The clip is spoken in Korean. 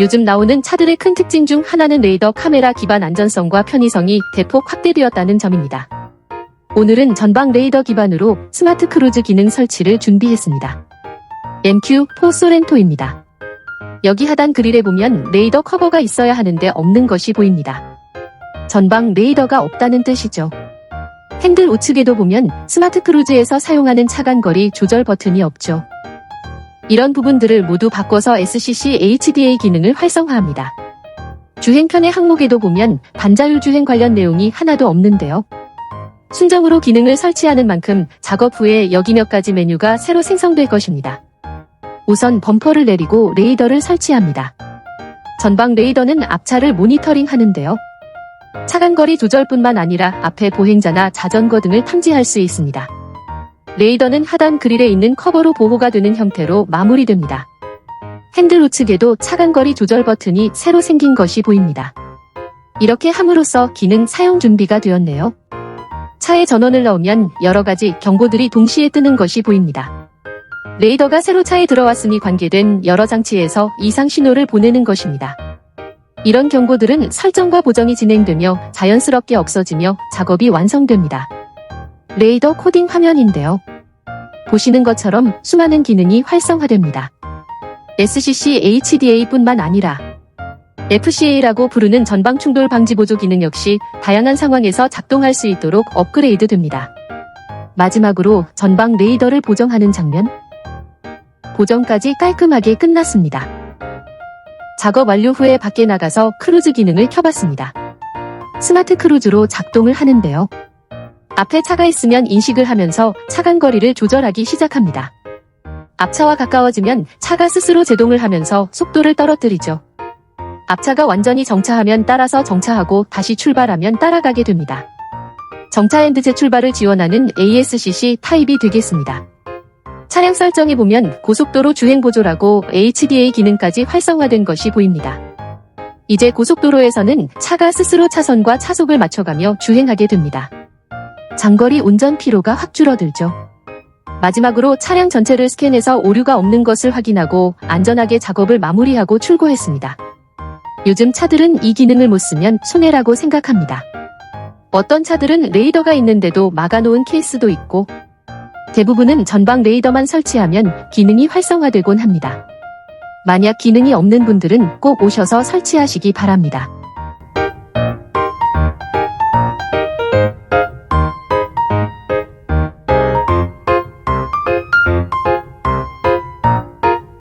요즘 나오는 차들의 큰 특징 중 하나는 레이더 카메라 기반 안전성과 편의성이 대폭 확대되었다는 점입니다. 오늘은 전방 레이더 기반으로 스마트 크루즈 기능 설치를 준비했습니다. MQ4 소렌토입니다. 여기 하단 그릴에 보면 레이더 커버가 있어야 하는데 없는 것이 보입니다. 전방 레이더가 없다는 뜻이죠. 핸들 우측에도 보면 스마트 크루즈에서 사용하는 차간거리 조절 버튼이 없죠. 이런 부분들을 모두 바꿔서 SCC HDA 기능을 활성화합니다. 주행 편의 항목에도 보면 반자율 주행 관련 내용이 하나도 없는데요. 순정으로 기능을 설치하는 만큼 작업 후에 여기 몇 가지 메뉴가 새로 생성될 것입니다. 우선 범퍼를 내리고 레이더를 설치합니다. 전방 레이더는 앞차를 모니터링 하는데요. 차간 거리 조절뿐만 아니라 앞에 보행자나 자전거 등을 탐지할 수 있습니다. 레이더는 하단 그릴에 있는 커버로 보호가 되는 형태로 마무리됩니다. 핸들 우측에도 차간거리 조절 버튼이 새로 생긴 것이 보입니다. 이렇게 함으로써 기능 사용 준비가 되었네요. 차에 전원을 넣으면 여러 가지 경고들이 동시에 뜨는 것이 보입니다. 레이더가 새로 차에 들어왔음이 관계된 여러 장치에서 이상 신호를 보내는 것입니다. 이런 경고들은 설정과 보정이 진행되며 자연스럽게 없어지며 작업이 완성됩니다. 레이더 코딩 화면인데요. 보시는 것처럼 수많은 기능이 활성화됩니다. SCC HDA뿐만 아니라 FCA라고 부르는 전방 충돌 방지 보조 기능 역시 다양한 상황에서 작동할 수 있도록 업그레이드 됩니다. 마지막으로 전방 레이더를 보정하는 장면. 보정까지 깔끔하게 끝났습니다. 작업 완료 후에 밖에 나가서 크루즈 기능을 켜봤습니다. 스마트 크루즈로 작동을 하는데요. 앞에 차가 있으면 인식을 하면서 차간 거리를 조절하기 시작합니다. 앞차와 가까워지면 차가 스스로 제동을 하면서 속도를 떨어뜨리죠. 앞차가 완전히 정차하면 따라서 정차하고 다시 출발하면 따라가게 됩니다. 정차 핸드 재출발을 지원하는 ASCC 타입이 되겠습니다. 차량 설정에 보면 고속도로 주행 보조라고 HDA 기능까지 활성화된 것이 보입니다. 이제 고속도로에서는 차가 스스로 차선과 차속을 맞춰가며 주행하게 됩니다. 장거리 운전 피로가 확 줄어들죠. 마지막으로 차량 전체를 스캔해서 오류가 없는 것을 확인하고 안전하게 작업을 마무리하고 출고했습니다. 요즘 차들은 이 기능을 못 쓰면 손해라고 생각합니다. 어떤 차들은 레이더가 있는데도 막아놓은 케이스도 있고 대부분은 전방 레이더만 설치하면 기능이 활성화되곤 합니다. 만약 기능이 없는 분들은 꼭 오셔서 설치하시기 바랍니다.